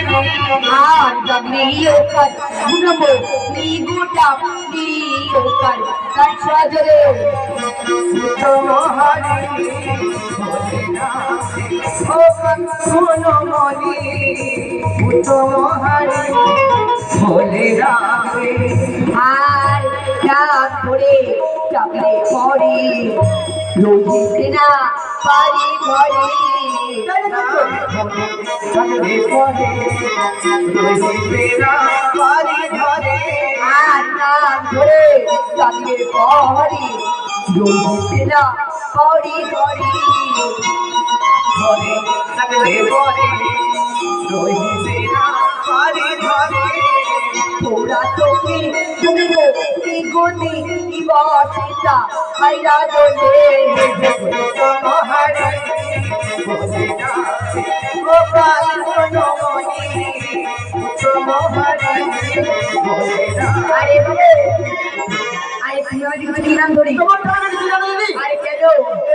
আর গগনিও কর গুনমো নি গোটা নিও কর কাছাজরে তোমারি ভোলে না ও শোনো মনি তোমারি ভোলে রামে আর রাত ধরে চাপলে পড়ে রোহিত না পারি পড়ে রহিতেরা বাড়ি ঘরে আর ধরে না পারি পরে বাড়ি ঘরে তোরা তোকে তুমি গো কি গতি কি বসিতা হাইরা দোলে তোমারি গোপাল মনোমণি তোমারি আরে আরে প্রিয় দিকে দিলাম ধরি তোমার টাকা দিতে জানো দিদি আরে কেন?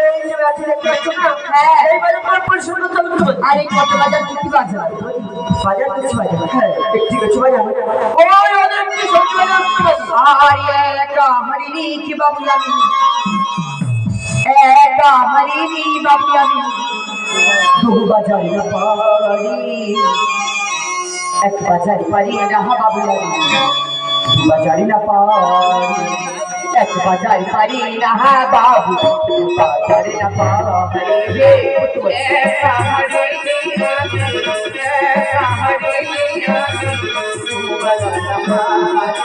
এই যে ব্যাচে দেখতে পাচ্ছ না? হ্যাঁ। এইবারে পর পরিশ্রম করতে হবে আরে কত বাজার চুক্তি বাজার? বাজার কিছু বাজার। হ্যাঁ ঠিক আছে বাজার ওই একা হরিণী কি বাবু আমি একা হরিণী বাবু আমি দু বাজার না পারি এক বাজার পারি না বাবু আমি দু বাজার না পারি এক বাজার পারি না বাবু দু বাজার না পারি রে একা হরিণী একা হরিণী তু বাজার না পারি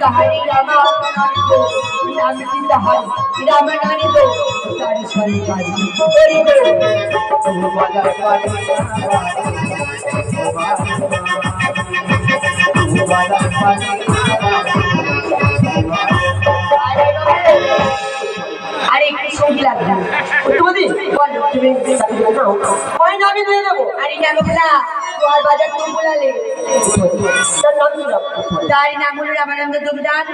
তাহারি রামানন্দ নামটি তাহারি রামানন্দ তার সরকারি করিবে? আরে কি সঙ্গী লাগবে। তুমি? বলো তুমি ওই নামি দিয়ে দেবো। আরে নামক না। তোমার বাজার তুমি বলালে। তার নাম তাই নাম হলো রামানন্দ তুমি দান